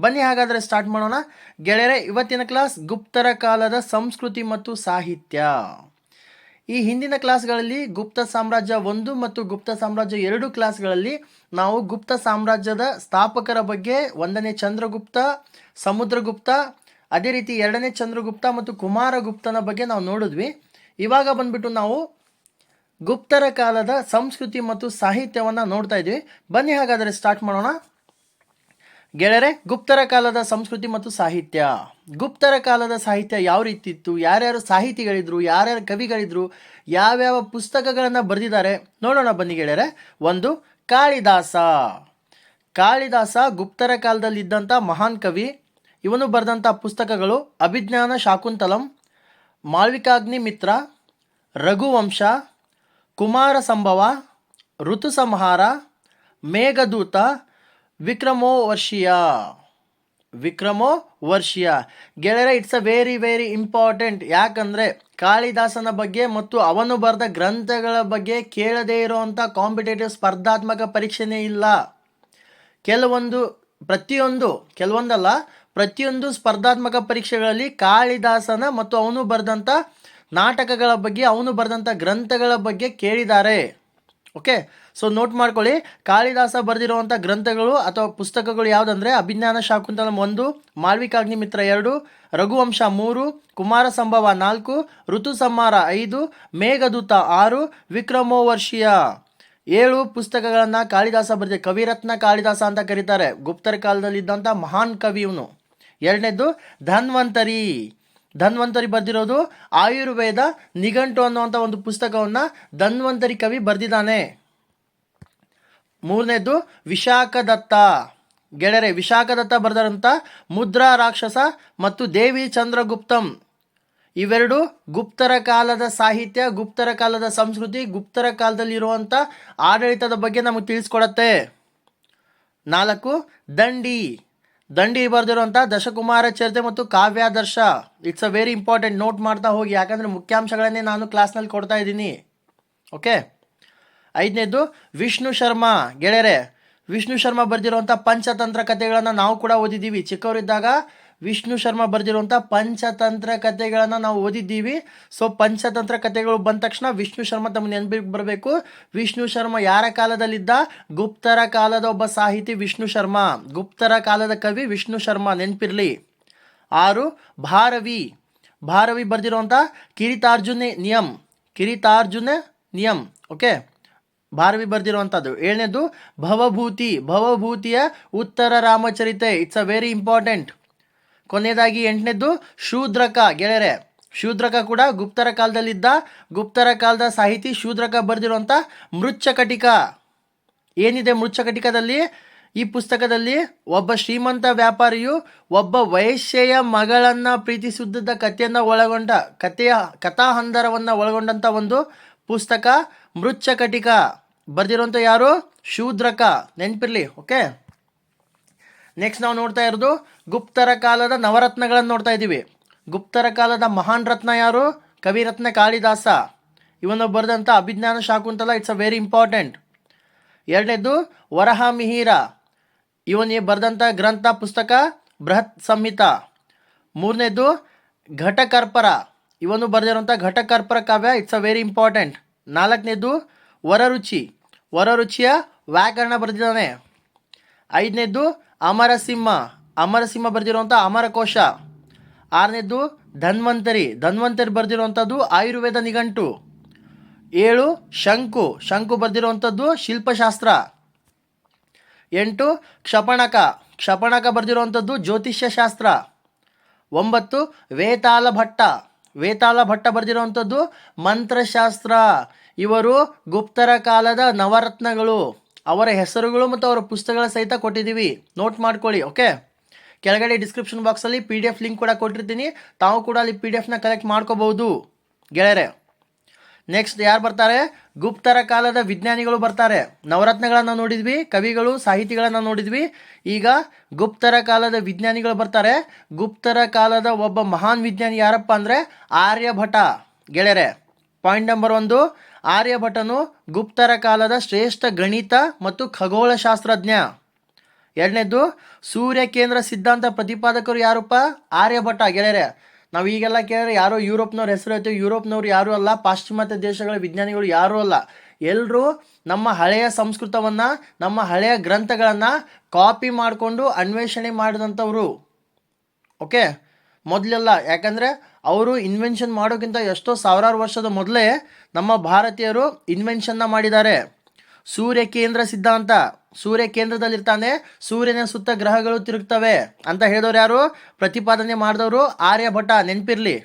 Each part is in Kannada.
ಬನ್ನಿ ಹಾಗಾದರೆ ಸ್ಟಾರ್ಟ್ ಮಾಡೋಣ. ಗೆಳೆಯರೆ, ಇವತ್ತಿನ ಕ್ಲಾಸ್ ಗುಪ್ತರ ಕಾಲದ ಸಂಸ್ಕೃತಿ ಮತ್ತು ಸಾಹಿತ್ಯ. ಈ ಹಿಂದಿನ ಕ್ಲಾಸ್ಗಳಲ್ಲಿ ಗುಪ್ತ ಸಾಮ್ರಾಜ್ಯ ಒಂದು ಮತ್ತು ಗುಪ್ತ ಸಾಮ್ರಾಜ್ಯ ಎರಡು ಕ್ಲಾಸ್ಗಳಲ್ಲಿ ನಾವು ಗುಪ್ತ ಸಾಮ್ರಾಜ್ಯದ ಸ್ಥಾಪಕರ ಬಗ್ಗೆ ಒಂದನೇ ಚಂದ್ರಗುಪ್ತ, ಸಮುದ್ರಗುಪ್ತ, ಅದೇ ರೀತಿ ಎರಡನೇ ಚಂದ್ರಗುಪ್ತ ಮತ್ತು ಕುಮಾರಗುಪ್ತನ ಬಗ್ಗೆ ನಾವು ನೋಡಿದ್ವಿ. ಇವಾಗ ಬಂದ್ಬಿಟ್ಟು ನಾವು ಗುಪ್ತರ ಕಾಲದ ಸಂಸ್ಕೃತಿ ಮತ್ತು ಸಾಹಿತ್ಯವನ್ನು ನೋಡ್ತಾ ಇದ್ವಿ. ಬನ್ನಿ ಹಾಗಾದರೆ ಸ್ಟಾರ್ಟ್ ಮಾಡೋಣ. ಗೆಳೆಯರೆ, ಗುಪ್ತರ ಕಾಲದ ಸಂಸ್ಕೃತಿ ಮತ್ತು ಸಾಹಿತ್ಯ. ಗುಪ್ತರ ಕಾಲದ ಸಾಹಿತ್ಯ ಯಾವ ರೀತಿ ಇತ್ತು? ಯಾರ್ಯಾರು ಸಾಹಿತಿಗಳಿದ್ರು? ಯಾರ್ಯಾರು ಕವಿಗಳಿದ್ರು? ಯಾವ್ಯಾವ ಪುಸ್ತಕಗಳನ್ನು ಬರೆದಿದ್ದಾರೆ? ನೋಡೋಣ ಬನ್ನಿ ಗೆಳೆಯರೆ. ಒಂದು, ಕಾಳಿದಾಸ. ಕಾಳಿದಾಸ ಗುಪ್ತರ ಕಾಲದಲ್ಲಿದ್ದಂಥ ಮಹಾನ್ ಕವಿ. ಇವನು ಬರೆದಂಥ ಪುಸ್ತಕಗಳು ಅಭಿಜ್ಞಾನ ಶಾಕುಂತಲಂ, ಮಾಳ್ವಿಕಾಗ್ನಿ ಮಿತ್ರ, ರಘುವಂಶ, ಕುಮಾರ ಸಂಭವ ಋತು ಸಂಹಾರ ಮೇಘದೂತ ವಿಕ್ರಮೋ ವರ್ಷೀಯ ವಿಕ್ರಮೋ ವರ್ಷೀಯ ಗೆಳೆಯರೆ it's a very very important ಯಾಕಂದರೆ, ಕಾಳಿದಾಸನ ಬಗ್ಗೆ ಮತ್ತು ಅವನು ಬರೆದ ಗ್ರಂಥಗಳ ಬಗ್ಗೆ ಕೇಳದೇ ಇರುವಂಥ ಕಾಂಪಿಟೇಟಿವ್ ಸ್ಪರ್ಧಾತ್ಮಕ ಪರೀಕ್ಷೆನೇ ಇಲ್ಲ. ಕೆಲವೊಂದು, ಪ್ರತಿಯೊಂದು, ಕೆಲವೊಂದಲ್ಲ, ಪ್ರತಿಯೊಂದು ಸ್ಪರ್ಧಾತ್ಮಕ ಪರೀಕ್ಷೆಗಳಲ್ಲಿ ಕಾಳಿದಾಸನ ಮತ್ತು ಅವನು ಬರೆದಂಥ ನಾಟಕಗಳ ಬಗ್ಗೆ, ಅವನು ಬರೆದಂಥ ಗ್ರಂಥಗಳ ಬಗ್ಗೆ ಕೇಳಿದ್ದಾರೆ. ಓಕೆ ಸೊ ನೋಟ್ ಮಾಡ್ಕೊಳ್ಳಿ. ಕಾಳಿದಾಸ ಬರೆದಿರುವಂಥ ಗ್ರಂಥಗಳು ಅಥವಾ ಪುಸ್ತಕಗಳು ಯಾವುದಂದ್ರೆ ಅಭಿಜ್ಞಾನ ಶಾಕುಂತಲಂ ಒಂದು ಮಾಳ್ವಿಕಾಗ್ನಿಮಿತ್ರ ಎರಡು, ರಘುವಂಶ ಮೂರು ಕುಮಾರ ಸಂಭವ ನಾಲ್ಕು ಋತು ಐದು, ಮೇಘದೂತ ಆರು, ವಿಕ್ರಮೋವರ್ಷಿಯ ಏಳು ಪುಸ್ತಕಗಳನ್ನು ಕಾಳಿದಾಸ ಬರೆದ ಕವಿರತ್ನ ಕಾಳಿದಾಸ ಅಂತ ಕರೀತಾರೆ. ಗುಪ್ತರ ಕಾಲದಲ್ಲಿದ್ದಂಥ ಮಹಾನ್ ಕವಿ ಇವನು. ಎರಡನೇದು ಧನ್ವಂತರಿ. ಧನ್ವಂತರಿ ಬರೆದಿರೋದು ಆಯುರ್ವೇದ ನಿಘಂಟು ಅನ್ನುವಂಥ ಒಂದು ಪುಸ್ತಕವನ್ನು ಧನ್ವಂತರಿ ಕವಿ ಬರೆದಿದ್ದಾನೆ. ಮೂರನೇದು ವಿಶಾಖದತ್ತ. ಗೆಳೆಯರೆ, ವಿಶಾಖದತ್ತ ಬರೆದಂಥ ಮುದ್ರಾ ರಾಕ್ಷಸ ಮತ್ತು ದೇವಿ ಚಂದ್ರಗುಪ್ತಂ. ಇವೆರಡು ಗುಪ್ತರ ಕಾಲದ ಸಾಹಿತ್ಯ, ಗುಪ್ತರ ಕಾಲದ ಸಂಸ್ಕೃತಿ, ಗುಪ್ತರ ಕಾಲದಲ್ಲಿ ಇರುವಂಥ ಆಡಳಿತದ ಬಗ್ಗೆ ನಮಗೆ ತಿಳಿಸ್ಕೊಡತ್ತೆ. ನಾಲ್ಕು, ದಂಡಿ. ದಂಡಿ ಬರೆದಿರುವಂಥ ದಶಕುಮಾರ ಚರಿತೆ ಮತ್ತು Kavyadarsha. It's a very important note ಮಾಡ್ತಾ ಹೋಗಿ, ಯಾಕಂದರೆ ಮುಖ್ಯಾಂಶಗಳನ್ನೇ ನಾನು ಕ್ಲಾಸ್ನಲ್ಲಿ ಕೊಡ್ತಾ ಇದ್ದೀನಿ. ಓಕೆ ಐದನೇದು, ವಿಷ್ಣು ಶರ್ಮಾ. ಗೆಳೆಯರೆ, ವಿಷ್ಣು ಶರ್ಮಾ ಬರೆದಿರುವಂಥ ಪಂಚತಂತ್ರ ಕಥೆಗಳನ್ನು ನಾವು ಕೂಡ ಓದಿದ್ದೀವಿ. ಚಿಕ್ಕವರಿದ್ದಾಗ ವಿಷ್ಣು ಶರ್ಮಾ ಬರೆದಿರುವಂಥ ಪಂಚತಂತ್ರ ಕಥೆಗಳನ್ನು ನಾವು ಓದಿದ್ದೀವಿ. ಸೊ ಪಂಚತಂತ್ರ ಕಥೆಗಳು ಬಂದ ತಕ್ಷಣ ವಿಷ್ಣು ಶರ್ಮಾ ತಮ್ಮ ನೆನಪಿಗೆ ಬರಬೇಕು. ವಿಷ್ಣು ಶರ್ಮಾ ಯಾರ ಕಾಲದಲ್ಲಿದ್ದ? ಗುಪ್ತರ ಕಾಲದ ಒಬ್ಬ ಸಾಹಿತಿ ವಿಷ್ಣು ಶರ್ಮಾ. ಗುಪ್ತರ ಕಾಲದ ಕವಿ ವಿಷ್ಣು ಶರ್ಮಾ. ನೆನಪಿರಲಿ. ಆರು, ಭಾರವಿ. ಭಾರವಿ ಬರೆದಿರುವಂಥ Kiratarjuniyam Kiratarjuniyam okay Bharavi ಬರೆದಿರುವಂಥದ್ದು ಏಳನೇದು, Bhavabhuti. ಭವಭೂತಿಯ Uttara Ramacharite. It's a very important ಕೊನೆಯದಾಗಿ ಎಂಟನೇದು, ಶೂದ್ರಕ. ಗೆಳೆಯರೆ, ಶೂದ್ರಕ ಕೂಡ ಗುಪ್ತರ ಕಾಲದಲ್ಲಿದ್ದ, ಗುಪ್ತರ ಕಾಲದ ಸಾಹಿತಿ ಶೂದ್ರಕ ಬರೆದಿರುವಂಥ ಮೃಚ್ಛಕಟಿಕ. ಏನಿದೆ ಮೃಚ್ಛಕಟಿಕದಲ್ಲಿ? ಈ ಪುಸ್ತಕದಲ್ಲಿ ಒಬ್ಬ ಶ್ರೀಮಂತ ವ್ಯಾಪಾರಿಯು ಒಬ್ಬ ವಯಸ್ಸೆಯ ಮಗಳನ್ನು ಪ್ರೀತಿಸುತ್ತಿದ್ದ ಕಥೆಯನ್ನು ಒಳಗೊಂಡ, ಕಥೆಯ ಕಥಾಹಂದರವನ್ನು ಒಳಗೊಂಡಂಥ ಒಂದು ಪುಸ್ತಕ, ಮೃಚ್ಛಕಟಿಕ. ಬರೆದಿರುವಂಥ ಯಾರು? ಶೂದ್ರಕ. ನೆನಪಿರಲಿ, ಓಕೆ? ನೆಕ್ಸ್ಟ್ ನಾವು ನೋಡ್ತಾ ಇರೋದು ಗುಪ್ತರ ಕಾಲದ ನವರತ್ನಗಳನ್ನು ನೋಡ್ತಾ ಇದ್ದೀವಿ. ಗುಪ್ತರ ಕಾಲದ ಮಹಾನ್ ರತ್ನ ಯಾರು? ಕವಿರತ್ನ ಕಾಳಿದಾಸ. ಇವನು ಬರೆದಂಥ Abhijnana Shakuntala it's a very important ಎರಡನೇದು ವರಹ ಮಿಹಿರ ಇವನಿಗೆ ಬರೆದಂಥ ಗ್ರಂಥ, ಪುಸ್ತಕ, ಬೃಹತ್ ಸಂಹಿತ. ಮೂರನೇದು ಘಟಕರ್ಪರ. ಇವನು ಬರೆದಿರುವಂಥ Ghatakarpara Kavya it's a very important ನಾಲ್ಕನೇದು ವರರುಚಿ. ವರರುಚಿಯ ವ್ಯಾಕರಣ ಬರೆದಿದ್ದಾನೆ. ಐದನೇದು ಅಮರಸಿಂಹ. ಅಮರಸಿಂಹ ಬರೆದಿರುವಂಥ ಅಮರಕೋಶ. ಆರನೇದು ಧನ್ವಂತರಿ. ಧನ್ವಂತರಿ ಬರೆದಿರುವಂಥದ್ದು ಆಯುರ್ವೇದ ನಿಘಂಟು. ಏಳು ಶಂಕು. ಶಂಕು ಬರೆದಿರುವಂಥದ್ದು ಶಿಲ್ಪಶಾಸ್ತ್ರ. ಎಂಟು ಕ್ಷಪಣಕ. ಕ್ಷಪಣಕ ಬರೆದಿರುವಂಥದ್ದು ಜ್ಯೋತಿಷ್ಯ ಶಾಸ್ತ್ರ ಒಂಬತ್ತು ವೇತಾಲ ಭಟ್ಟ ವೇತಾಳ ಭಟ್ಟ ಬರೆದಿರುವಂಥದ್ದು ಮಂತ್ರಶಾಸ್ತ್ರ. ಇವರು ಗುಪ್ತರ ಕಾಲದ ನವರತ್ನಗಳು, ಅವರ ಹೆಸರುಗಳು ಮತ್ತು ಅವರ ಪುಸ್ತಕಗಳ ಸಹಿತ ಕೊಟ್ಟಿದ್ದೀವಿ. ನೋಟ್ ಮಾಡ್ಕೊಳ್ಳಿ ಓಕೆ ಕೆಳಗಡೆ ಡಿಸ್ಕ್ರಿಪ್ಷನ್ ಬಾಕ್ಸಲ್ಲಿ ಪಿ ಡಿ ಎಫ್ ಲಿಂಕ್ ಕೂಡ ಕೊಟ್ಟಿರ್ತೀನಿ. ತಾವು ಕೂಡ ಅಲ್ಲಿ ಪಿ ಡಿ ಎಫ್ನ ಕಲೆಕ್ಟ್ ಮಾಡ್ಕೋಬಹುದು. ಗೆಳೆಯರೆ ನೆಕ್ಸ್ಟ್ ಯಾರು ಬರ್ತಾರೆ? ಗುಪ್ತರ ಕಾಲದ ವಿಜ್ಞಾನಿಗಳು ಬರ್ತಾರೆ. ನವರತ್ನಗಳನ್ನು ನೋಡಿದ್ವಿ, ಕವಿಗಳು, ಸಾಹಿತಿಗಳನ್ನು ನೋಡಿದ್ವಿ. ಈಗ ಗುಪ್ತರ ಕಾಲದ ವಿಜ್ಞಾನಿಗಳು ಬರ್ತಾರೆ. ಗುಪ್ತರ ಕಾಲದ ಒಬ್ಬ ಮಹಾನ್ ವಿಜ್ಞಾನಿ ಯಾರಪ್ಪ ಅಂದರೆ ಆರ್ಯಭಟ. ಗೆಳೆಯರೆ ಪಾಯಿಂಟ್ ನಂಬರ್ ಒಂದು, ಆರ್ಯಭಟನು ಗುಪ್ತರ ಕಾಲದ ಶ್ರೇಷ್ಠ ಗಣಿತ ಮತ್ತು ಖಗೋಳಶಾಸ್ತ್ರಜ್ಞ. ಎರಡನೇದು ಸೂರ್ಯ ಕೇಂದ್ರ ಸಿದ್ಧಾಂತ ಪ್ರತಿಪಾದಕರು ಯಾರಪ್ಪ? ಆರ್ಯಭಟ. ಗೆಳೆಯರೆ ನಾವು ಈಗೆಲ್ಲ ಕೇಳಿದ್ರೆ ಯಾರೋ ಯುರೋಪ್ನವ್ರ ಹೆಸರು ಐತೆ ಯುರೋಪ್ನವ್ರು ಯಾರೂ ಅಲ್ಲ, ಪಾಶ್ಚಿಮಾತ್ಯ ದೇಶಗಳ ವಿಜ್ಞಾನಿಗಳು ಯಾರೂ ಅಲ್ಲ. ಎಲ್ಲರೂ ನಮ್ಮ ಹಳೆಯ ಸಂಸ್ಕೃತವನ್ನು, ನಮ್ಮ ಹಳೆಯ ಗ್ರಂಥಗಳನ್ನು ಕಾಪಿ ಮಾಡಿಕೊಂಡು ಅನ್ವೇಷಣೆ ಮಾಡಿದಂಥವ್ರು. ಓಕೆ? ಮೊದಲೆಲ್ಲ, ಯಾಕಂದರೆ ಅವರು ಇನ್ವೆನ್ಷನ್ ಮಾಡೋಕ್ಕಿಂತ ಎಷ್ಟೋ ಸಾವಿರಾರು ವರ್ಷದ ಮೊದಲೇ ನಮ್ಮ ಭಾರತೀಯರು ಇನ್ವೆನ್ಷನ್ನ ಮಾಡಿದ್ದಾರೆ. ಸೂರ್ಯ ಕೇಂದ್ರ ಸಿದ್ಧಾಂತ. ಸೂರ್ಯ ಕೇಂದ್ರದಲ್ಲಿರ್ತಾನೆ ಸೂರ್ಯನ ಸುತ್ತ ಗ್ರಹಗಳು ತಿರುಗ್ತವೆ ಅಂತ ಹೇಳಿದವ್ರು ಯಾರು? ಪ್ರತಿಪಾದನೆ ಮಾಡಿದವರು ಆರ್ಯಭಟ ನೆನಪಿರಲಿ.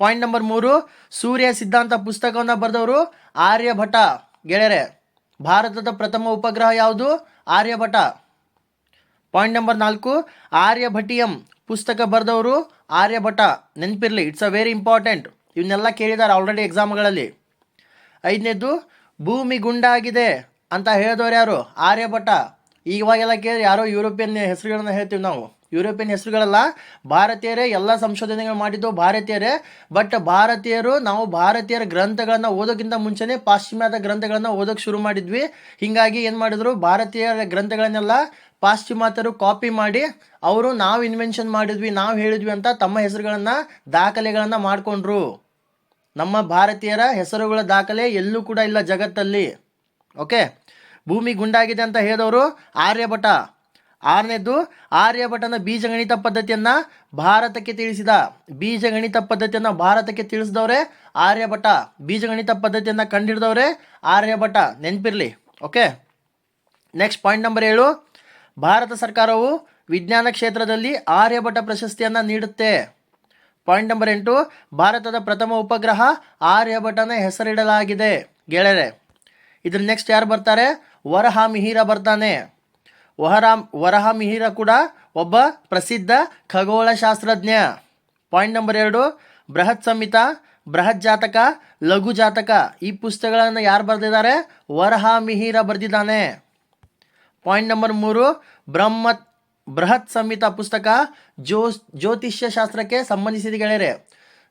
ಪಾಯಿಂಟ್ ನಂಬರ್ ಮೂರು, ಸೂರ್ಯ ಸಿದ್ಧಾಂತ ಪುಸ್ತಕವನ್ನು ಬರೆದವರು ಆರ್ಯಭಟ ಗೆಳೆಯರೆ, ಭಾರತದ ಪ್ರಥಮ ಉಪಗ್ರಹ ಯಾವುದು? ಆರ್ಯಭಟ ಪಾಯಿಂಟ್ ನಂಬರ್ ನಾಲ್ಕು ಆರ್ಯಭಟಿಯಂ ಪುಸ್ತಕ ಬರೆದವರು ಆರ್ಯಭಟ ನೆನಪಿರಲಿ ಇಟ್ಸ್ ಅ ವೆರಿ ಇಂಪಾರ್ಟೆಂಟ್ ಇವನ್ನೆಲ್ಲ ಕೇಳಿದ್ದಾರೆ ಆಲ್ರೆಡಿ ಎಕ್ಸಾಮ್ಗಳಲ್ಲಿ ಐದನೇದು, ಭೂಮಿ ಗುಂಡಾಗಿದೆ. ಅಂತ ಹೇಳಿದವ್ರು ಯಾರು? ಆರ್ಯಭಟ ಇವಾಗೆಲ್ಲ ಕೇಳಿ ಯಾರೋ ಯುರೋಪಿಯನ್ ಹೆಸರುಗಳನ್ನ ಹೇಳ್ತೀವಿ ನಾವು. ಯುರೋಪಿಯನ್ ಹೆಸರುಗಳೆಲ್ಲ, ಭಾರತೀಯರೇ ಎಲ್ಲ ಸಂಶೋಧನೆಗಳು ಮಾಡಿದ್ದು ಭಾರತೀಯರೇ. ಬಟ್ ಭಾರತೀಯರು, ನಾವು ಭಾರತೀಯರ ಗ್ರಂಥಗಳನ್ನು ಓದೋಕ್ಕಿಂತ ಮುಂಚೆನೇ ಪಾಶ್ಚಿಮಾತ್ಯ ಗ್ರಂಥಗಳನ್ನು ಓದೋಕೆ ಶುರು ಮಾಡಿದ್ವಿ. ಹೀಗಾಗಿ ಏನು ಮಾಡಿದ್ರು, ಭಾರತೀಯರ ಗ್ರಂಥಗಳನ್ನೆಲ್ಲ ಪಾಶ್ಚಿಮಾತ್ಯರು ಕಾಪಿ ಮಾಡಿ, ಅವರು ನಾವು ಇನ್ವೆನ್ಷನ್ ಮಾಡಿದ್ವಿ, ನಾವು ಹೇಳಿದ್ವಿ ಅಂತ ತಮ್ಮ ಹೆಸರುಗಳನ್ನು, ದಾಖಲೆಗಳನ್ನು ಮಾಡಿಕೊಂಡ್ರು. ನಮ್ಮ ಭಾರತೀಯರ ಹೆಸರುಗಳ ದಾಖಲೆ ಎಲ್ಲೂ ಕೂಡ ಇಲ್ಲ ಜಗತ್ತಲ್ಲಿ. ಓಕೆ ಭೂಮಿ ಗುಂಡಾಗಿದೆ ಅಂತ ಹೇಳಿದವರು ಆರ್ಯಭಟ. ಆರನೇದು ಆರ್ಯಭಟನ ಬೀಜಗಣಿತ ಪದ್ಧತಿಯನ್ನು ಭಾರತಕ್ಕೆ ತಿಳಿಸಿದ. ಬೀಜಗಣಿತ ಪದ್ಧತಿಯನ್ನು ಭಾರತಕ್ಕೆ ತಿಳಿಸಿದವರೇ ಆರ್ಯಭಟ. ಬೀಜಗಣಿತ ಪದ್ಧತಿಯನ್ನು ಕಂಡುಹಿಡಿದವರೇ ಆರ್ಯಭಟ. ನೆನಪಿರಲಿ. ಓಕೆ? ನೆಕ್ಸ್ಟ್ ಪಾಯಿಂಟ್ ನಂಬರ್ ಏಳು. ಭಾರತ ಸರ್ಕಾರವು ವಿಜ್ಞಾನ ಕ್ಷೇತ್ರದಲ್ಲಿ ಆರ್ಯಭಟ ಪ್ರಶಸ್ತಿಯನ್ನು ನೀಡುತ್ತೆ. ಪಾಯಿಂಟ್ ನಂಬರ್ ಎಂಟು. ಭಾರತದ ಪ್ರಥಮ ಉಪಗ್ರಹ ಆರ್ಯಭಟನ ಹೆಸರಿಡಲಾಗಿದೆ. ಗೆಳೆಯರೆ ಇದ್ರ ನೆಕ್ಸ್ಟ್ ಯಾರು ಬರ್ತಾರೆ? ವರಹ ಮಿಹಿರ ಬರ್ತಾನೆ. ವಹರಾಮ್ ವರಹ ಮಿಹಿರ ಕೂಡ ಒಬ್ಬ ಪ್ರಸಿದ್ಧ ಖಗೋಳಶಾಸ್ತ್ರಜ್ಞ. ಪಾಯಿಂಟ್ ನಂಬರ್ ಎರಡು, ಬೃಹತ್ ಸಂಹಿತ, ಬೃಹತ್ ಜಾತಕ, ಲಘು ಜಾತಕ. ಈ ಪುಸ್ತಕಗಳನ್ನು ಯಾರು ಬರೆದಿದ್ದಾರೆ? ವರಹ ಮಿಹಿರ ಬರೆದಿದ್ದಾನೆ. ಪಾಯಿಂಟ್ ನಂಬರ್ ಮೂರು, ಬ್ರಹ್ಮ, ಬೃಹತ್ ಸಂಹಿತ ಪುಸ್ತಕ ಜ್ಯೋ, ಜ್ಯೋತಿಷ್ಯ ಶಾಸ್ತ್ರಕ್ಕೆ ಸಂಬಂಧಿಸಿದ ಗೆಳೆಯರೆ.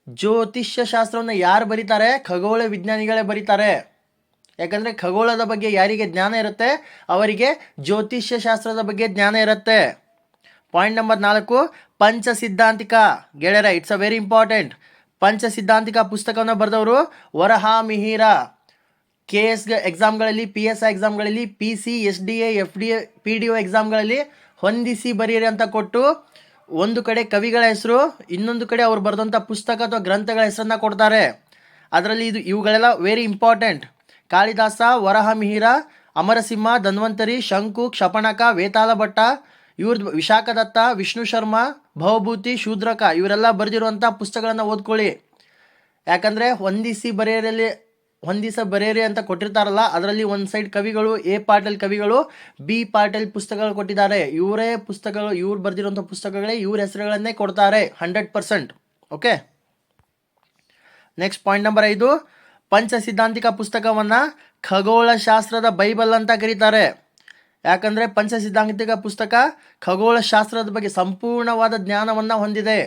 ಜ್ಯೋತಿಷ್ಯ ಶಾಸ್ತ್ರವನ್ನು ಯಾರು ಬರೀತಾರೆ? ಖಗೋಳ ವಿಜ್ಞಾನಿಗಳೇ ಬರೀತಾರೆ. ಯಾಕಂದರೆ ಖಗೋಳದ ಬಗ್ಗೆ ಯಾರಿಗೆ ಜ್ಞಾನ ಇರುತ್ತೆ? ಅವರಿಗೆ ಜ್ಯೋತಿಷ್ಯ ಶಾಸ್ತ್ರದ ಬಗ್ಗೆ ಜ್ಞಾನ ಇರುತ್ತೆ. ಪಾಯಿಂಟ್ ನಂಬರ್ ನಾಲ್ಕು ಪಂಚ ಸಿದ್ಧಾಂತಿಕ ಗೆಳೆಯರ ಇಟ್ಸ್ ಅ ವೆರಿ ಇಂಪಾರ್ಟೆಂಟ್ ಪಂಚ ಸಿದ್ಧಾಂತಿಕ ಪುಸ್ತಕವನ್ನು ಬರೆದವರು ವರಹ ಮಿಹಿರ ಕೆ ಎಸ್ ಎಕ್ಸಾಮ್ಗಳಲ್ಲಿ P S I ಎಕ್ಸಾಮ್ಗಳಲ್ಲಿ P C S D A F D A P D O ಎಕ್ಸಾಮ್ಗಳಲ್ಲಿ ಹೊಂದಿಸಿ ಬರೀರಿ ಅಂತ ಕೊಟ್ಟು ಒಂದು ಕಡೆ ಕವಿಗಳ ಹೆಸರು, ಇನ್ನೊಂದು ಕಡೆ ಅವ್ರು ಬರೆದಂಥ ಪುಸ್ತಕ ಅಥವಾ ಗ್ರಂಥಗಳ ಹೆಸರನ್ನು ಕೊಡ್ತಾರೆ. ಅದರಲ್ಲಿ ಇದು ಇವುಗಳೆಲ್ಲ ವೆರಿ ಇಂಪಾರ್ಟೆಂಟ್ ಕಾಳಿದಾಸ ವರಹ ಮಿಹಿರ ಅಮರಸಿಂಹ, ಧನ್ವಂತರಿ, ಶಂಕು, ಕ್ಷಪಣಕ ವೇತಾಲ ಭಟ್ಟ ಇವ್ರದ್ದು ವಿಶಾಖದತ್ತ, ವಿಷ್ಣು ಶರ್ಮ, ಭವಭೂತಿ, ಶೂದ್ರಕ ಇವರೆಲ್ಲ ಬರೆದಿರುವಂಥ ಪುಸ್ತಕಗಳನ್ನು ಓದ್ಕೊಳ್ಳಿ. ಯಾಕಂದರೆ ಹೊಂದಿಸಿ ಬರೆಯರಲ್ಲಿ, ಹೊಂದಿಸ ಬರೆಯರಿ ಅಂತ ಕೊಟ್ಟಿರ್ತಾರಲ್ಲ, ಅದರಲ್ಲಿ ಒಂದು ಸೈಡ್ ಕವಿಗಳು, ಎ ಪಾಟೀಲ್ ಕವಿಗಳು, ಬಿ ಪಾಟೀಲ್ ಪುಸ್ತಕಗಳು ಕೊಟ್ಟಿದ್ದಾರೆ. ಇವರೇ ಪುಸ್ತಕಗಳು, ಇವ್ರು ಬರೆದಿರುವಂಥ ಪುಸ್ತಕಗಳೇ ಇವ್ರ ಹೆಸರುಗಳನ್ನೇ ಕೊಡ್ತಾರೆ, hundred percent. Okay? Next point number ಐದು. ಪಂಚ ಸಿದ್ಧಾಂತಿಕ ಪುಸ್ತಕವನ್ನು ಖಗೋಳಶಾಸ್ತ್ರದ ಬೈಬಲ್ ಅಂತ ಕರೀತಾರೆ. ಯಾಕಂದರೆ ಪಂಚ ಸಿದ್ಧಾಂತಿಕ ಪುಸ್ತಕ ಖಗೋಳಶಾಸ್ತ್ರದ ಬಗ್ಗೆ ಸಂಪೂರ್ಣವಾದ ಜ್ಞಾನವನ್ನು ಹೊಂದಿದೆ.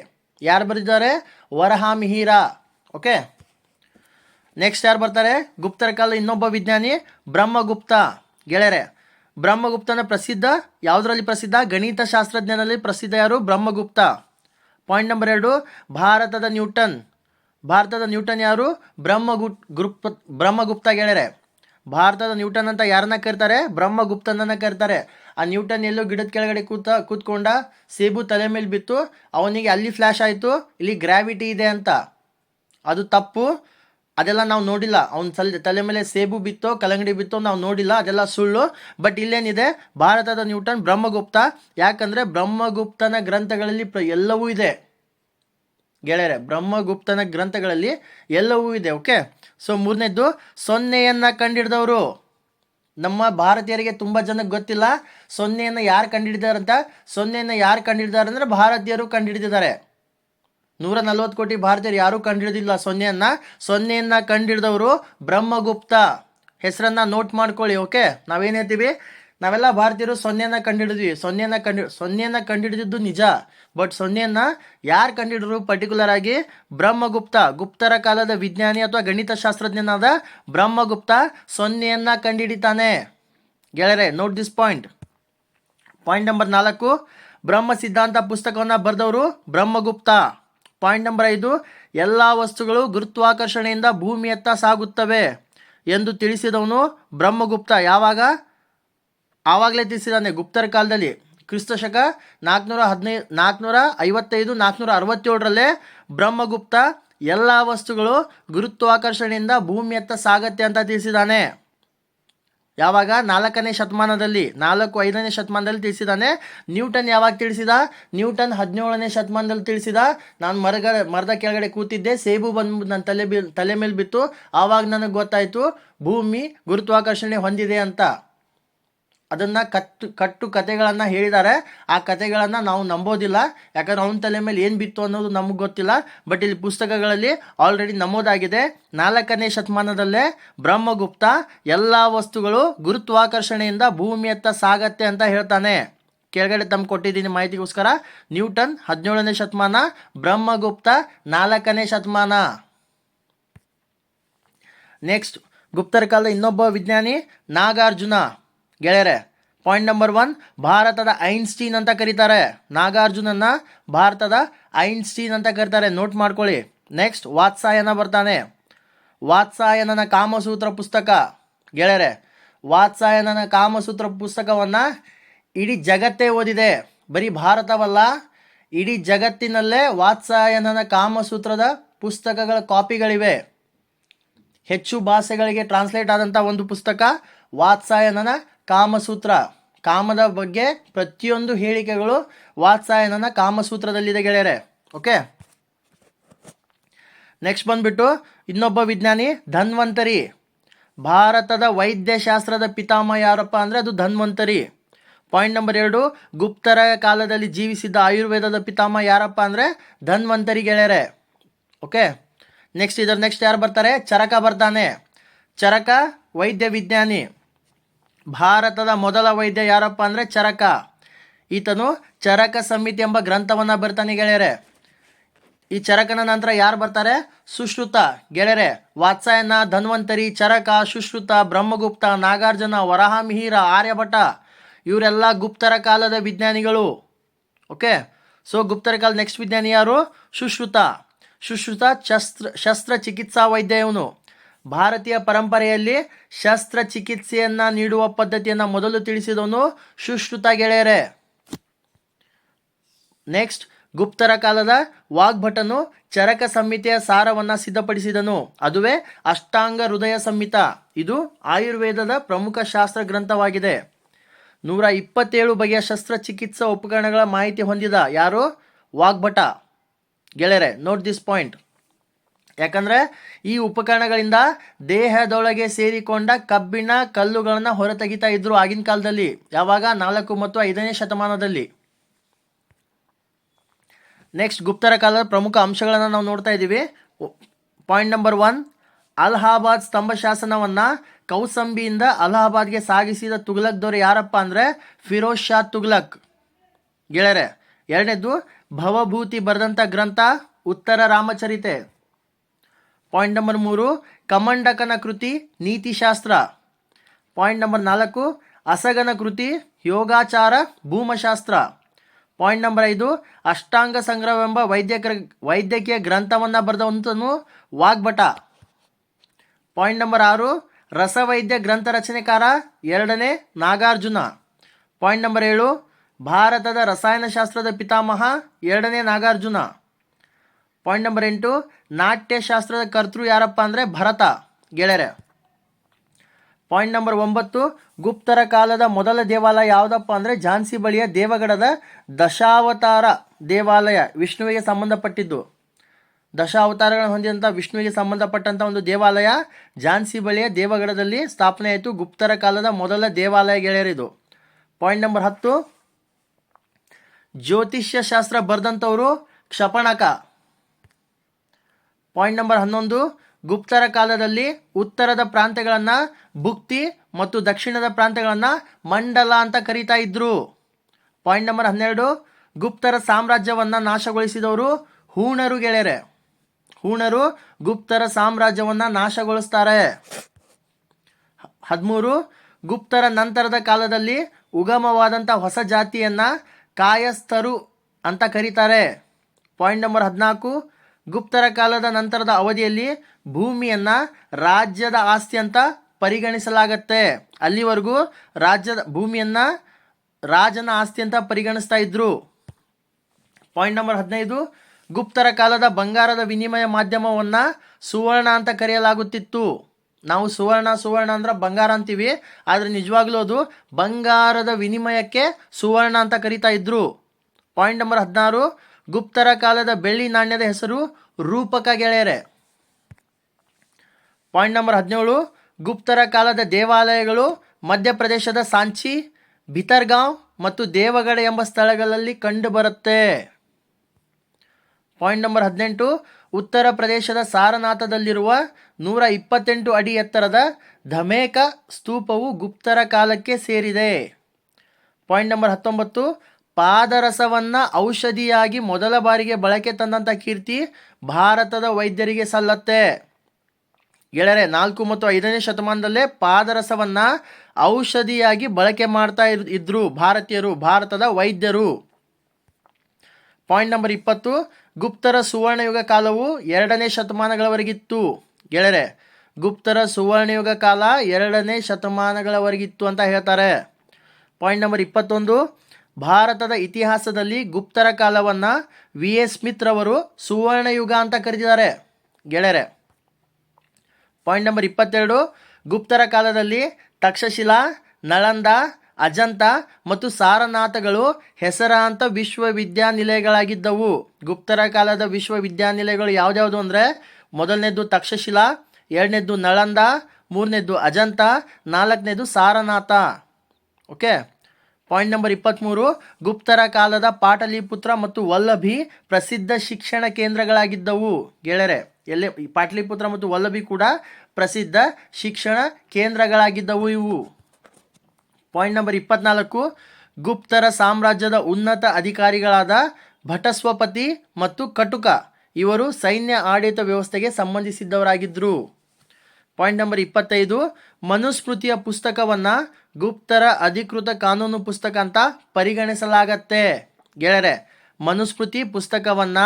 ಯಾರು ಬರೆದಿದ್ದಾರೆ? ವರಹಾಮಿಹೀರ ಮಿಹಿರ ಓಕೆ? ನೆಕ್ಸ್ಟ್ ಯಾರು ಬರ್ತಾರೆ? ಗುಪ್ತರ ಕಾಲ ಇನ್ನೊಬ್ಬ ವಿಜ್ಞಾನಿ ಬ್ರಹ್ಮಗುಪ್ತ. ಗೆಳೆಯರೆ, ಬ್ರಹ್ಮಗುಪ್ತನ ಪ್ರಸಿದ್ಧ, ಯಾವುದರಲ್ಲಿ ಪ್ರಸಿದ್ಧ? ಗಣಿತ ಶಾಸ್ತ್ರಜ್ಞನಲ್ಲಿ ಪ್ರಸಿದ್ಧ ಯಾರು? ಬ್ರಹ್ಮಗುಪ್ತ. ಪಾಯಿಂಟ್ ನಂಬರ್ ಎರಡು, ಭಾರತದ ನ್ಯೂಟನ್. ಭಾರತದ ನ್ಯೂಟನ್ ಯಾರು? ಬ್ರಹ್ಮಗುಪ್ ಗ್ರೂಪ್ ಬ್ರಹ್ಮಗುಪ್ತ ಗೆಳೆಯರೆ ಭಾರತದ ನ್ಯೂಟನ್ ಅಂತ ಯಾರನ್ನ ಕರೀತಾರೆ? ಬ್ರಹ್ಮಗುಪ್ತನನ್ನ ಕರೀತಾರೆ. ಆ ನ್ಯೂಟನ್ ಎಲ್ಲೋ ಗಿಡದ ಕೆಳಗಡೆ ಕೂತ, ಕೂತ್ಕೊಂಡ ಸೇಬು ತಲೆ ಮೇಲೆ ಬಿತ್ತು, ಅವನಿಗೆ ಅಲ್ಲಿ ಫ್ಲ್ಯಾಶ್ ಆಯಿತು, ಇಲ್ಲಿ ಗ್ರಾವಿಟಿ ಇದೆ ಅಂತ. ಅದು ತಪ್ಪು. ಅದೆಲ್ಲ ನಾವು ನೋಡಿಲ್ಲ. ಅವ್ನ ಸಲ್, ತಲೆ ಮೇಲೆ ಸೇಬು ಬಿತ್ತೋ, ಕಲ್ಲಂಗಡಿ ಬಿತ್ತೋ ನಾವು ನೋಡಿಲ್ಲ. ಅದೆಲ್ಲ ಸುಳ್ಳು. ಬಟ್ ಇಲ್ಲೇನಿದೆ? ಭಾರತದ ನ್ಯೂಟನ್ ಬ್ರಹ್ಮಗುಪ್ತ. ಯಾಕಂದರೆ ಬ್ರಹ್ಮಗುಪ್ತನ ಗ್ರಂಥಗಳಲ್ಲಿ ಎಲ್ಲವೂ ಇದೆ. ಗೆಳೆಯರೆ, ಬ್ರಹ್ಮಗುಪ್ತನ ಗ್ರಂಥಗಳಲ್ಲಿ ಎಲ್ಲವೂ ಇದೆ ಓಕೆ ಸೊ ಮೂರನೇದ್ದು, ಸೊನ್ನೆಯನ್ನು ಕಂಡಿಡಿದವರು. ನಮ್ಮ ಭಾರತೀಯರಿಗೆ ತುಂಬ ಜನಕ್ಕೆ ಗೊತ್ತಿಲ್ಲ, ಸೊನ್ನೆಯನ್ನು ಯಾರು ಕಂಡುಹಿಡಿದಾರೆ ಅಂತ? ಸೊನ್ನೆಯನ್ನು ಯಾರು ಕಂಡುಹಿಡಿದಾರೆ ಅಂದರೆ ಭಾರತೀಯರು ಕಂಡುಹಿಡಿದಿದ್ದಾರೆ ನೂರ ನಲ್ವತ್ತು ಕೋಟಿ ಭಾರತೀಯರು ಯಾರೂ ಕಂಡುಹಿಡಿದಿಲ್ಲ ಸೊನ್ನೆಯನ್ನು. ಸೊನ್ನೆಯನ್ನು ಕಂಡುಹಿಡಿದವರು ಬ್ರಹ್ಮಗುಪ್ತ. ಹೆಸರನ್ನು ನೋಟ್ ಮಾಡ್ಕೊಳ್ಳಿ ಓಕೆ ನಾವೇನು ಹೇಳ್ತೀವಿ? ನಾವೆಲ್ಲ ಭಾರತೀಯರು ಸೊನ್ನೆಯನ್ನು ಕಂಡಿಡಿದ್ವಿ. ಸೊನ್ನೆಯನ್ನು ಕಂಡು, ಸೊನ್ನೆಯನ್ನು ಕಂಡಿಡಿದಿದ್ದು ನಿಜ. ಬಟ್ ಸೊನ್ನೆಯನ್ನು ಯಾರು ಕಂಡುಹಿಡಿದ್ರು ಪರ್ಟಿಕ್ಯುಲರ್ ಆಗಿ ಬ್ರಹ್ಮಗುಪ್ತ. ಗುಪ್ತರ ಕಾಲದ ವಿಜ್ಞಾನಿ ಅಥವಾ ಗಣಿತ ಶಾಸ್ತ್ರಜ್ಞನಾದ ಬ್ರಹ್ಮಗುಪ್ತ ಸೊನ್ನೆಯನ್ನು ಕಂಡಿಡಿತಾನೆ. ಗೆಳರೆ note this point point number ನಾಲ್ಕು. ಬ್ರಹ್ಮ ಸಿದ್ಧಾಂತ ಪುಸ್ತಕವನ್ನು ಬರೆದವರು ಬ್ರಹ್ಮಗುಪ್ತ. ಪಾಯಿಂಟ್ ನಂಬರ್ ಐದು. ಎಲ್ಲ ವಸ್ತುಗಳು ಗುರುತ್ವಾಕರ್ಷಣೆಯಿಂದ ಭೂಮಿಯತ್ತ ಸಾಗುತ್ತವೆ ಎಂದು ತಿಳಿಸಿದವನು ಬ್ರಹ್ಮಗುಪ್ತ. ಯಾವಾಗ? ಆವಾಗಲೇ ತಿಳಿಸಿದಾನೆ ಗುಪ್ತರ ಕಾಲದಲ್ಲಿ ಕ್ರಿಸ್ತಶಕ ನಾಲ್ಕುನೂರ ಹದಿನೈದು ನಾಲ್ಕುನೂರ ಐವತ್ತೈದು, ನಾಲ್ಕುನೂರ ಅರವತ್ತೇಳರಲ್ಲೇ ಬ್ರಹ್ಮಗುಪ್ತ ಎಲ್ಲ ವಸ್ತುಗಳು ಗುರುತ್ವಾಕರ್ಷಣೆಯಿಂದ ಭೂಮಿಯತ್ತ ಸಾಗತ್ತೆ ಅಂತ ತಿಳಿಸಿದಾನೆ ಯಾವಾಗ? ನಾಲ್ಕನೇ ಶತಮಾನದಲ್ಲಿ, ನಾಲ್ಕು, ಐದನೇ ಶತಮಾನದಲ್ಲಿ ತಿಳಿಸಿದಾನೆ ನ್ಯೂಟನ್ ಯಾವಾಗ ತಿಳಿಸಿದ? ನ್ಯೂಟನ್ ಹದಿನೇಳನೇ ಶತಮಾನದಲ್ಲಿ ತಿಳಿಸಿದ. ನಾನು ಮರಗ, ಮರದ ಕೆಳಗಡೆ ಕೂತಿದ್ದೆ, ಸೇಬು ಬಂದು ನನ್ನ ತಲೆ ಬಿ, ತಲೆ ಮೇಲೆ ಬಿತ್ತು. ಆವಾಗ ನನಗೆ ಗೊತ್ತಾಯಿತು, ಭೂಮಿ ಗುರುತ್ವಾಕರ್ಷಣೆ ಹೊಂದಿದೆ ಅಂತ. ಅದನ್ನು ಕತ್ತು, ಕಟ್ಟು ಕತೆಗಳನ್ನು ಹೇಳಿದ್ದಾರೆ. ಆ ಕತೆಗಳನ್ನು ನಾವು ನಂಬೋದಿಲ್ಲ. ಯಾಕಂದ್ರೆ ಅವನ ತಲೆ ಮೇಲೆ ಏನು ಬಿತ್ತು ಅನ್ನೋದು ನಮಗೆ ಗೊತ್ತಿಲ್ಲ. ಬಟ್ ಇಲ್ಲಿ ಪುಸ್ತಕಗಳಲ್ಲಿ ಆಲ್ರೆಡಿ ನಮೂದಾಗಿದೆ. ನಾಲ್ಕನೇ ಶತಮಾನದಲ್ಲೇ ಬ್ರಹ್ಮಗುಪ್ತ ಎಲ್ಲ ವಸ್ತುಗಳು ಗುರುತ್ವಾಕರ್ಷಣೆಯಿಂದ ಭೂಮಿಯತ್ತ ಸಾಗತ್ತೆ ಅಂತ ಹೇಳ್ತಾನೆ. ಕೆಳಗಡೆ ತಮ್ಮ ಕೊಟ್ಟಿದ್ದೀನಿ ಮಾಹಿತಿಗೋಸ್ಕರ. ನ್ಯೂಟನ್ ಹದಿನೇಳನೇ ಶತಮಾನ, ಬ್ರಹ್ಮಗುಪ್ತ ನಾಲ್ಕನೇ ಶತಮಾನ. ನೆಕ್ಸ್ಟ್ ಗುಪ್ತರ ಕಾಲದ ಇನ್ನೊಬ್ಬ ವಿಜ್ಞಾನಿ ನಾಗಾರ್ಜುನ. ಗೆಳೆಯರೆ ಪಾಯಿಂಟ್ ನಂಬರ್ ಒನ್ ಭಾರತದ ಐನ್ಸ್ಟೀನ್ ಅಂತ ಕರೀತಾರೆ. ನಾಗಾರ್ಜುನನ್ನ ಭಾರತದ ಐನ್ಸ್ಟೀನ್ ಅಂತ ಕರೀತಾರೆ. ನೋಟ್ ಮಾಡ್ಕೊಳ್ಳಿ. ನೆಕ್ಸ್ಟ್ ವಾತ್ಸಾಯನ ಬರ್ತಾನೆ. ವಾತ್ಸಾಯನನ ಕಾಮಸೂತ್ರ ಪುಸ್ತಕ. ಗೆಳೆಯರೆ, ವಾತ್ಸಾಯನನ ಕಾಮಸೂತ್ರ ಪುಸ್ತಕವನ್ನು ಇಡೀ ಜಗತ್ತೇ ಓದಿದೆ. ಬರೀ ಭಾರತವಲ್ಲ, ಇಡೀ ಜಗತ್ತಿನಲ್ಲೇ ವಾತ್ಸಾಯನನ ಕಾಮಸೂತ್ರದ ಪುಸ್ತಕಗಳ ಕಾಪಿಗಳಿವೆ. ಹೆಚ್ಚು ಭಾಷೆಗಳಿಗೆ ಟ್ರಾನ್ಸ್ಲೇಟ್ ಆದಂಥ ಒಂದು ಪುಸ್ತಕ ವಾತ್ಸಾಯನನ ಕಾಮಸೂತ್ರ. ಕಾಮದ ಬಗ್ಗೆ ಪ್ರತಿಯೊಂದು ಹೇಳಿಕೆಗಳು ವಾತ್ಸಾಯನನ ಕಾಮಸೂತ್ರದಲ್ಲಿದೆ ಗೆಳೆಯರೆ. ಓಕೆ? ನೆಕ್ಸ್ಟ್ ಬಂದ್ಬಿಟ್ಟು ಇನ್ನೊಬ್ಬ ವಿಜ್ಞಾನಿ, ಧನ್ವಂತರಿ. ಭಾರತದ ವೈದ್ಯಶಾಸ್ತ್ರದ ಪಿತಾಮಹ ಯಾರಪ್ಪ ಅಂದರೆ ಅದು ಧನ್ವಂತರಿ. ಪಾಯಿಂಟ್ ನಂಬರ್ ಎರಡು, ಗುಪ್ತರ ಕಾಲದಲ್ಲಿ ಜೀವಿಸಿದ್ದ ಆಯುರ್ವೇದದ ಪಿತಾಮಹ ಯಾರಪ್ಪ ಅಂದರೆ ಧನ್ವಂತರಿ ಗೆಳೆಯರೆ. ಓಕೆ? ನೆಕ್ಸ್ಟ್ ಇದರ ನೆಕ್ಸ್ಟ್ ಯಾರು ಬರ್ತಾರೆ? ಚರಕ ಬರ್ತಾನೆ. ಚರಕ ವೈದ್ಯ ವಿಜ್ಞಾನಿ. ಭಾರತದ ಮೊದಲ ವೈದ್ಯ ಯಾರಪ್ಪ ಅಂದರೆ ಚರಕ. ಈತನು ಚರಕ ಸಮಿತಿ ಎಂಬ ಗ್ರಂಥವನ್ನು ಬರ್ತಾನೆ ಗೆಳೆಯರೆ. ಈ ಚರಕನ ನಂತರ ಯಾರು ಬರ್ತಾರೆ? ಸುಶ್ರುತ. ಗೆಳೆಯರೆ, ವಾತ್ಸಾಯನ, ಧನ್ವಂತರಿ, ಚರಕ, ಸುಶ್ರುತ, ಬ್ರಹ್ಮಗುಪ್ತ, ನಾಗಾರ್ಜುನ, ವರಹಮಿಹಿರ, ಆರ್ಯಭಟ. ಇವರೆಲ್ಲ ಗುಪ್ತರ ಕಾಲದ ವಿಜ್ಞಾನಿಗಳು. ಓಕೆ? ಸೊ, ಗುಪ್ತರ ಕಾಲದ ನೆಕ್ಸ್ಟ್ ವಿಜ್ಞಾನಿ ಯಾರು? ಸುಶ್ರುತ. ಸುಶ್ರುತ ಶಸ್ತ್ರ ಶಸ್ತ್ರಚಿಕಿತ್ಸಾ ವೈದ್ಯ ಇವನು. ಭಾರತೀಯ ಪರಂಪರೆಯಲ್ಲಿ ಶಸ್ತ್ರಚಿಕಿತ್ಸೆಯನ್ನು ನೀಡುವ ಪದ್ಧತಿಯನ್ನು ಮೊದಲು ತಿಳಿಸಿದವನು ಸುಶ್ರುತ ಗೆಳೆಯರೆ. ನೆಕ್ಸ್ಟ್ ಗುಪ್ತರ ಕಾಲದ ವಾಗ್ಭಟನು ಚರಕ ಸಂಹಿತೆಯ ಸಾರವನ್ನು ಸಿದ್ಧಪಡಿಸಿದನು. ಅದುವೇ ಅಷ್ಟಾಂಗ ಹೃದಯ ಸಂಹಿತ. ಇದು ಆಯುರ್ವೇದದ ಪ್ರಮುಖ ಶಾಸ್ತ್ರ ಗ್ರಂಥವಾಗಿದೆ. ನೂರ ಇಪ್ಪತ್ತೇಳು ಬಗೆಯ ಶಸ್ತ್ರಚಿಕಿತ್ಸಾ ಉಪಕರಣಗಳ ಮಾಹಿತಿ ಹೊಂದಿದ ಯಾರು? ವಾಗ್ಭಟ. ಗೆಳೆರೆ ನೋಟ್ ದಿಸ್ ಪಾಯಿಂಟ್ ಯಾಕಂದರೆ ಈ ಉಪಕರಣಗಳಿಂದ ದೇಹದೊಳಗೆ ಸೇರಿಕೊಂಡ ಕಬ್ಬಿಣ ಕಲ್ಲುಗಳನ್ನು ಹೊರತೆಗಿತಾ ಇದ್ರು ಆಗಿನ ಕಾಲದಲ್ಲಿ, ಯಾವಾಗ ನಾಲ್ಕು ಮತ್ತು ಐದನೇ ಶತಮಾನದಲ್ಲಿ. ನೆಕ್ಸ್ಟ್ ಗುಪ್ತರ ಕಾಲದ ಪ್ರಮುಖ ಅಂಶಗಳನ್ನು ನಾವು ನೋಡ್ತಾ ಇದ್ದೀವಿ. ಪಾಯಿಂಟ್ ನಂಬರ್ ಒನ್ ಅಲಹಾಬಾದ್ ಸ್ತಂಭ ಶಾಸನವನ್ನು ಕೌಸಂಬಿಯಿಂದ ಅಲಹಾಬಾದ್ಗೆ ಸಾಗಿಸಿದ ತುಗ್ಲಕ್ ದೊರೆ ಯಾರಪ್ಪ ಅಂದರೆ ಫಿರೋಜ್ ಶಾ ತುಗ್ಲಕ್ ಗೆಳೆಯರೆ ಎರಡನೇದು ಭವಭೂತಿ ಬರೆದಂಥ ಗ್ರಂಥ ಉತ್ತರ ರಾಮಚರಿತೆ. ಪಾಯಿಂಟ್ ನಂಬರ್ ಮೂರು, ಕಮಂಡಕನ ಕೃತಿ, ನೀತಿಶಾಸ್ತ್ರ. ಪಾಯಿಂಟ್ ನಂಬರ್ ನಾಲ್ಕು, ಅಸಗನ ಕೃತಿ, ಯೋಗಾಚಾರ, ಭೂಮಶಾಸ್ತ್ರ. ಪಾಯಿಂಟ್ ನಂಬರ್ ಐದು, ಅಷ್ಟಾಂಗ ಸಂಗ್ರಹವೆಂಬ ವೈದ್ಯಕರ, ವೈದ್ಯಕೀಯ ಗ್ರಂಥವನ್ನು ಬರೆದವಂತನು ವಾಗ್ಭಟ. ಪಾಯಿಂಟ್ ನಂಬರ್ ಆರು, ರಸವೈದ್ಯ ಗ್ರಂಥ ರಚನೆಕಾರ, ಎರಡನೇ ನಾಗಾರ್ಜುನ. ಪಾಯಿಂಟ್ ನಂಬರ್ ಏಳು, ಭಾರತದ ರಸಾಯನಶಾಸ್ತ್ರದ ಪಿತಾಮಹ, ಎರಡನೇ ನಾಗಾರ್ಜುನ. ಪಾಯಿಂಟ್ ನಂಬರ್ ಎಂಟು, ನಾಟ್ಯಶಾಸ್ತ್ರದ ಕರ್ತೃ ಯಾರಪ್ಪ ಅಂದರೆ ಭರತ, ಗೆಳೆಯರೆ. ಪಾಯಿಂಟ್ ನಂಬರ್ ಒಂಬತ್ತು, ಗುಪ್ತರ ಕಾಲದ ಮೊದಲ ದೇವಾಲಯ ಯಾವುದಪ್ಪ ಅಂದರೆ ಝಾನ್ಸಿ ಬಳಿಯ ದೇವಗಡದ ದಶಾವತಾರ ದೇವಾಲಯ, ವಿಷ್ಣುವಿಗೆ ಸಂಬಂಧಪಟ್ಟಿದ್ದು. ದಶಾವತಾರಗಳನ್ನು ಹೊಂದಿದಂಥ ವಿಷ್ಣುವಿಗೆ ಸಂಬಂಧಪಟ್ಟಂಥ ಒಂದು ದೇವಾಲಯ ಝಾನ್ಸಿ ಬಳಿಯ ದೇವಗಡದಲ್ಲಿ ಸ್ಥಾಪನೆ ಆಯಿತು. ಗುಪ್ತರ ಕಾಲದ ಮೊದಲ ದೇವಾಲಯ ಗೆಳೆಯರಿದು. ಪಾಯಿಂಟ್ ನಂಬರ್ ಹತ್ತು ಜ್ಯೋತಿಷ್ಯ ಶಾಸ್ತ್ರ ಬರೆದಂಥವರು ಕ್ಷಪಣಕ. ಪಾಯಿಂಟ್ ನಂಬರ್ ಹನ್ನೊಂದು, ಗುಪ್ತರ ಕಾಲದಲ್ಲಿ ಉತ್ತರದ ಪ್ರಾಂತ್ಯಗಳನ್ನು ಭುಕ್ತಿ ಮತ್ತು ದಕ್ಷಿಣದ ಪ್ರಾಂತ್ಯಗಳನ್ನು ಮಂಡಲ ಅಂತ ಕರೀತಾ ಇದ್ರು. ಪಾಯಿಂಟ್ ನಂಬರ್ ಹನ್ನೆರಡು, ಗುಪ್ತರ ಸಾಮ್ರಾಜ್ಯವನ್ನು ನಾಶಗೊಳಿಸಿದವರು ಹೂಣರು ಗೆಳೆಯರೆ. ಹೂಣರು ಗುಪ್ತರ ಸಾಮ್ರಾಜ್ಯವನ್ನು ನಾಶಗೊಳಿಸ್ತಾರೆ. ಹದಿಮೂರು, ಗುಪ್ತರ ನಂತರದ ಕಾಲದಲ್ಲಿ ಉಗಮವಾದಂಥ ಹೊಸ ಜಾತಿಯನ್ನು ಕಾಯಸ್ಥರು ಅಂತ ಕರೀತಾರೆ. ಪಾಯಿಂಟ್ ನಂಬರ್ ಹದಿನಾಲ್ಕು ಗುಪ್ತರ ಕಾಲದ ನಂತರದ ಅವಧಿಯಲ್ಲಿ ಭೂಮಿಯನ್ನು ರಾಜ್ಯದ ಆಸ್ತಿ ಅಂತ ಪರಿಗಣಿಸಲಾಗತ್ತೆ. ಅಲ್ಲಿವರೆಗೂ ರಾಜ್ಯದ ಭೂಮಿಯನ್ನು ರಾಜನ ಆಸ್ತಿ ಅಂತ ಪರಿಗಣಿಸ್ತಾ ಇದ್ರು. ಪಾಯಿಂಟ್ ನಂಬರ್ ಹದಿನೈದು, ಗುಪ್ತರ ಕಾಲದ ಬಂಗಾರದ ವಿನಿಮಯ ಮಾಧ್ಯಮವನ್ನು ಸುವರ್ಣ ಅಂತ ಕರೆಯಲಾಗುತ್ತಿತ್ತು. ನಾವು ಸುವರ್ಣ ಸುವರ್ಣ ಅಂದ್ರೆ ಬಂಗಾರ ಅಂತೀವಿ, ಆದರೆ ನಿಜವಾಗ್ಲೂ ಅದು ಬಂಗಾರದ ವಿನಿಮಯಕ್ಕೆ ಸುವರ್ಣ ಅಂತ ಕರಿತಾ ಇದ್ರು. ಪಾಯಿಂಟ್ ನಂಬರ್ ಹದಿನಾರು ಗುಪ್ತರ ಕಾಲದ ಬೆಳ್ಳಿ ನಾಣ್ಯದ ಹೆಸರು ರೂಪಕ ಗೆಳೆಯರೆ. ಪಾಯಿಂಟ್ ನಂಬರ್ ಹದಿನೇಳು, ಗುಪ್ತರ ಕಾಲದ ದೇವಾಲಯಗಳು ಮಧ್ಯಪ್ರದೇಶದ ಸಾಂಚಿ ಭಿತರ್ಗಾಂವ್ ಮತ್ತು ದೇವಗಢ ಎಂಬ ಸ್ಥಳಗಳಲ್ಲಿ ಕಂಡುಬರುತ್ತೆ. ಪಾಯಿಂಟ್ ನಂಬರ್ ಹದಿನೆಂಟು, ಉತ್ತರ ಪ್ರದೇಶದ ಸಾರನಾಥದಲ್ಲಿರುವ ನೂರ ಇಪ್ಪತ್ತೆಂಟು ಅಡಿ ಎತ್ತರದ ಧಮೇಕ ಸ್ತೂಪವು ಗುಪ್ತರ ಕಾಲಕ್ಕೆ ಸೇರಿದೆ. ಪಾಯಿಂಟ್ ನಂಬರ್ ಹತ್ತೊಂಬತ್ತು ಪಾದರಸವನ್ನು ಔಷಧಿಯಾಗಿ ಮೊದಲ ಬಾರಿಗೆ ಬಳಕೆ ತಂದಂಥ ಕೀರ್ತಿ ಭಾರತದ ವೈದ್ಯರಿಗೆ ಸಲ್ಲತ್ತೆ. ಗೆಳೆಯರೆ, ನಾಲ್ಕು ಮತ್ತು ಐದನೇ ಶತಮಾನದಲ್ಲೇ ಪಾದರಸವನ್ನು ಔಷಧಿಯಾಗಿ ಬಳಕೆ ಮಾಡ್ತಾ ಇದ್ರು ಭಾರತೀಯರು, ಭಾರತದ ವೈದ್ಯರು. ಪಾಯಿಂಟ್ ನಂಬರ್ ಇಪ್ಪತ್ತು, ಗುಪ್ತರ ಸುವರ್ಣಯುಗ ಕಾಲವು ಎರಡನೇ ಶತಮಾನಗಳವರೆಗಿತ್ತು. ಗೆಳೆಯರೆ, ಗುಪ್ತರ ಸುವರ್ಣಯುಗ ಕಾಲ ಎರಡನೇ ಶತಮಾನಗಳವರೆಗಿತ್ತು ಅಂತ ಹೇಳ್ತಾರೆ. ಪಾಯಿಂಟ್ ನಂಬರ್ ಇಪ್ಪತ್ತೊಂದು ಭಾರತದ ಇತಿಹಾಸದಲ್ಲಿ ಗುಪ್ತರ ಕಾಲವನ್ನು ವಿ. ಎ. ಸ್ಮಿತ್ ರವರು ಸುವರ್ಣಯುಗ ಅಂತ ಕರೆದಿದ್ದಾರೆ ಗೆಳೆಯರೆ ಪಾಯಿಂಟ್ ನಂಬರ್ ಇಪ್ಪತ್ತೆರಡು, ಗುಪ್ತರ ಕಾಲದಲ್ಲಿ ತಕ್ಷಶಿಲಾ, ನಳಂದ, ಅಜಂತ ಮತ್ತು ಸಾರನಾಥಗಳು ಹೆಸರಾಂತ ವಿಶ್ವವಿದ್ಯಾನಿಲಯಗಳಾಗಿದ್ದವು. ಗುಪ್ತರ ಕಾಲದ ವಿಶ್ವವಿದ್ಯಾನಿಲಯಗಳು ಯಾವ್ದ್ಯಾವುದು ಅಂದರೆ ಮೊದಲನೇದು ತಕ್ಷಶಿಲಾ ಎರಡನೇದು ನಳಂದ ಮೂರನೇದು ಅಜಂತ, ನಾಲ್ಕನೇದು ಸಾರನಾಥ. ಓಕೆ? ಪಾಯಿಂಟ್ ನಂಬರ್ ಇಪ್ಪತ್ತ್ಮೂರು ಗುಪ್ತರ ಕಾಲದ ಪಾಟಲಿಪುತ್ರ ಮತ್ತು ವಲ್ಲಭಿ ಪ್ರಸಿದ್ಧ ಶಿಕ್ಷಣ ಕೇಂದ್ರಗಳಾಗಿದ್ದವು. ಗೆಳೆಯರೆ, ಎಲ್ಲೇ ಪಾಟಲಿಪುತ್ರ ಮತ್ತು ವಲ್ಲಭಿ ಕೂಡ ಪ್ರಸಿದ್ಧ ಶಿಕ್ಷಣ ಕೇಂದ್ರಗಳಾಗಿದ್ದವು ಇವು. ಪಾಯಿಂಟ್ ನಂಬರ್ ಇಪ್ಪತ್ನಾಲ್ಕು, ಗುಪ್ತರ ಸಾಮ್ರಾಜ್ಯದ ಉನ್ನತ ಅಧಿಕಾರಿಗಳಾದ ಭಟಸ್ವಪತಿ ಮತ್ತು ಕಟುಕ ಇವರು ಸೈನ್ಯ ಆಡಳಿತ ವ್ಯವಸ್ಥೆಗೆ ಸಂಬಂಧಿಸಿದ್ದವರಾಗಿದ್ದರು ಪಾಯಿಂಟ್ ನಂಬರ್ ಇಪ್ಪತ್ತೈದು, ಮನುಸ್ಮೃತಿಯ ಪುಸ್ತಕವನ್ನು ಗುಪ್ತರ ಅಧಿಕೃತ ಕಾನೂನು ಪುಸ್ತಕ ಅಂತ ಪರಿಗಣಿಸಲಾಗತ್ತೆ. ಗೆಳೆಯರೆ, ಮನುಸ್ಮೃತಿ ಪುಸ್ತಕವನ್ನು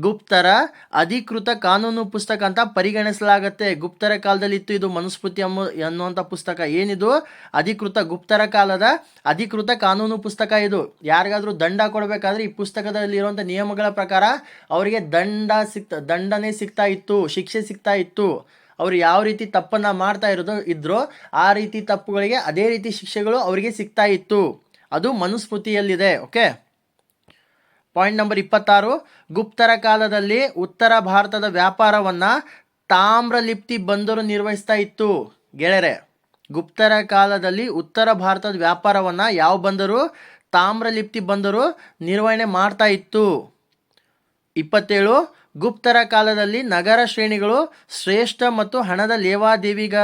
ಗುಪ್ತರ ಅಧಿಕೃತ ಕಾನೂನು ಪುಸ್ತಕ ಅಂತ ಪರಿಗಣಿಸಲಾಗತ್ತೆ. ಗುಪ್ತರ ಕಾಲದಲ್ಲಿ ಇತ್ತು ಇದು ಮನುಸ್ಮೃತಿ ಅಮ್ಮ ಅನ್ನುವಂಥ ಪುಸ್ತಕ. ಏನಿದು? ಅಧಿಕೃತ ಗುಪ್ತರ ಕಾಲದ ಅಧಿಕೃತ ಕಾನೂನು ಪುಸ್ತಕ ಇದು. ಯಾರಿಗಾದರೂ ದಂಡ ಕೊಡಬೇಕಾದ್ರೆ ಈ ಪುಸ್ತಕದಲ್ಲಿ ಇರುವಂಥ ನಿಯಮಗಳ ಪ್ರಕಾರ ಅವರಿಗೆ ದಂಡ ಸಿಕ್ತ, ದಂಡನೆ ಸಿಗ್ತಾ ಇತ್ತು, ಶಿಕ್ಷೆ ಸಿಗ್ತಾ ಇತ್ತು. ಅವರು ಯಾವ ರೀತಿ ತಪ್ಪನ್ನು ಮಾಡ್ತಾ ಇರೋದು ಇದ್ರೋ ಆ ರೀತಿ ತಪ್ಪುಗಳಿಗೆ ಅದೇ ರೀತಿ ಶಿಕ್ಷೆಗಳು ಅವರಿಗೆ ಸಿಗ್ತಾ ಇತ್ತು. ಅದು ಮನುಸ್ಮೃತಿಯಲ್ಲಿದೆ, ಓಕೆ? ಪಾಯಿಂಟ್ ನಂಬರ್ ಇಪ್ಪತ್ತಾರು. ಗುಪ್ತರ ಕಾಲದಲ್ಲಿ ಉತ್ತರ ಭಾರತದ ವ್ಯಾಪಾರವನ್ನು ತಾಮ್ರಲಿಪ್ತಿ ಬಂದರು ನಿರ್ವಹಿಸ್ತಾ ಇತ್ತು. ಗೆಳೆರೆ ಗುಪ್ತರ ಕಾಲದಲ್ಲಿ ಉತ್ತರ ಭಾರತದ ವ್ಯಾಪಾರವನ್ನು ಯಾವ ಬಂದರು? ತಾಮ್ರಲಿಪ್ತಿ ಬಂದರು ನಿರ್ವಹಣೆ ಮಾಡ್ತಾ ಇತ್ತು. ಇಪ್ಪತ್ತೇಳು. ಗುಪ್ತರ ಕಾಲದಲ್ಲಿ ನಗರ ಶ್ರೇಣಿಗಳು ಶ್ರೇಷ್ಠ ಮತ್ತು ಹಣದ ಲೇವಾದೇವಿಗ,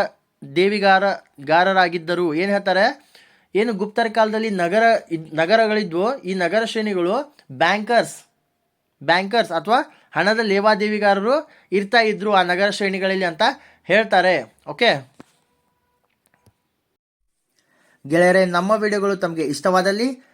ದೇವಿಗಾರ, ಗಾರರಾಗಿದ್ದರು. ಏನು ಹೇಳ್ತಾರೆ? ಏನು ಗುಪ್ತರ ಕಾಲದಲ್ಲಿ ನಗರ ನಗರಗಳಿದ್ವು, ಈ ನಗರ ಶ್ರೇಣಿಗಳು ಬ್ಯಾಂಕರ್ಸ್ ಬ್ಯಾಂಕರ್ಸ್ ಅಥವಾ ಹಣದ ಲೇವಾದೇವಿಗಾರರು ಇರ್ತಾ ಇದ್ರು ಆ ನಗರ ಶ್ರೇಣಿಗಳಲ್ಲಿ ಅಂತ ಹೇಳ್ತಾರೆ. ಓಕೆ? ಗೆಳೆಯರೆ, ನಮ್ಮ ವಿಡಿಯೋಗಳು ತಮಗೆ ಇಷ್ಟವಾದಲ್ಲಿ